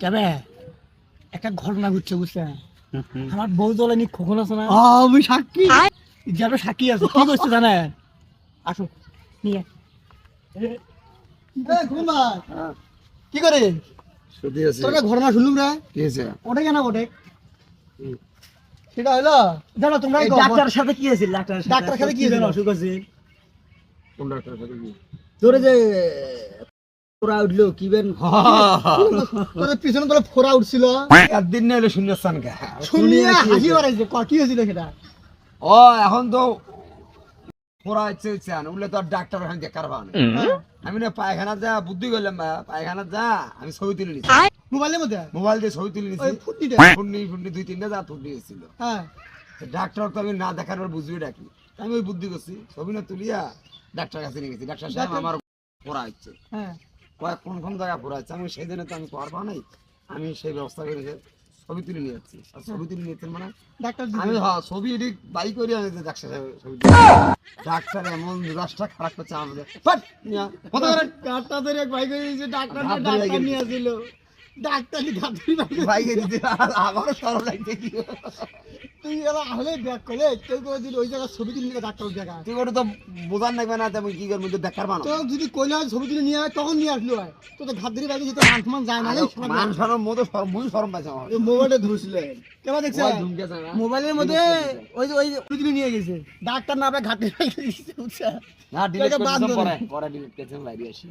কেবে? একটা ঘটনা ঘটছে বুঝছে? আমার বউ জ্বলেনি খোকন আছে না? আমি সাক্ষী। যাবে সাক্ষী আছে কি করছে জানেন? আসো নিয়ে। কি করে? তোর ঘটনা শুনলুম রে ওটা কেন ওটে সেটা হলো জানো তোমরা ডাক্তারের সাথে কি হয়েছিল ডাক্তারের সাথে। ডাক্তারের সাথে কি হয়েছিল? অসুখ আছে কোন ডাক্তারের সাথে কি? তোরে যে তোরা উঠল কি বেন তোর পিছনে তোর ফোড়া উঠছিল। একদিন না হলে শূন্যস্থান কে শুনিয়া হাসি বাড়াইছে কি হয়েছিল সেটা? ও এখন তো পড়া ইচ্ছে হচ্ছে উঠলে তো আর ডাক্তার ওখানে দেখার পাও হ্যাঁ। আমি না পায়খানা যা বুদ্ধি করলাম বা পায়খানা যা আমি ছবি তুলে নিছি। মোবাইলের মধ্যে? মোবাইল দিয়ে ছবি তুলে নিছি। দুই তিনটা যা তুলি হয়েছিল হ্যাঁ। ডাক্তার তো আমি না দেখার পর বুঝবি ডাকি। আমি ওই বুদ্ধি করছি ছবি না তুলিয়া ডাক্তার কাছে নিয়ে গেছি। ডাক্তার সাহেব আমার পড়া হচ্ছে। হ্যাঁ। কয়েক কোন কোন জায়গায় পড়া হচ্ছে আমি সেই জন্য তো আমি পারব নাই। আমি সেই ব্যবস্থা করে ছবি তুলে নিয়ে যাচ্ছি। আর ছবি তুলে নিয়েছেন মানে ডাক্তার আমি হ্যাঁ ছবি এডিট বাই করি আমি ডাক্তার সাহেব ছবি। ডাক্তার এমন রাস্তা খারাপ করছে আমাদের? কাটটা ধরে ভাই করে? দিয়েছে ডাক্তার ডাক্তার। নিয়ে আসছিল। ডাক্তার কি ডাক্তারি ভাই করে দিতে, আর আমারও সরল লাগছে। তুই এলা হলে ব্যাক করে কেউ করে দিল ওই জায়গায় ছবি তুলে নিয়ে ডাক্তার জায়গায় তুই ওটা তো বোঝার লাগবে না তেমন কি করব তো দেখার বানো তো যদি কইলে ছবি তুলে নিয়ে আয় তখন নিয়ে আসলো হয়। তো তো ঘাত ধরে বাইরে যেতে মান সমান যায় না মান সরম মতো সরম মুই পাইছে আমার। মোবাইলটা ধরছিলেন কেবা দেখছে? ওই ঢুকেছে না? মোবাইলের মধ্যে ওই যে ওই যে ছবি তুলে নিয়ে গেছে। ডাক্তার না আপনার ঘাটে বাইরে না ডিলিট করে বাদ দিলাম পরে পরে ডিলিট করেছেন বাইরে আসি।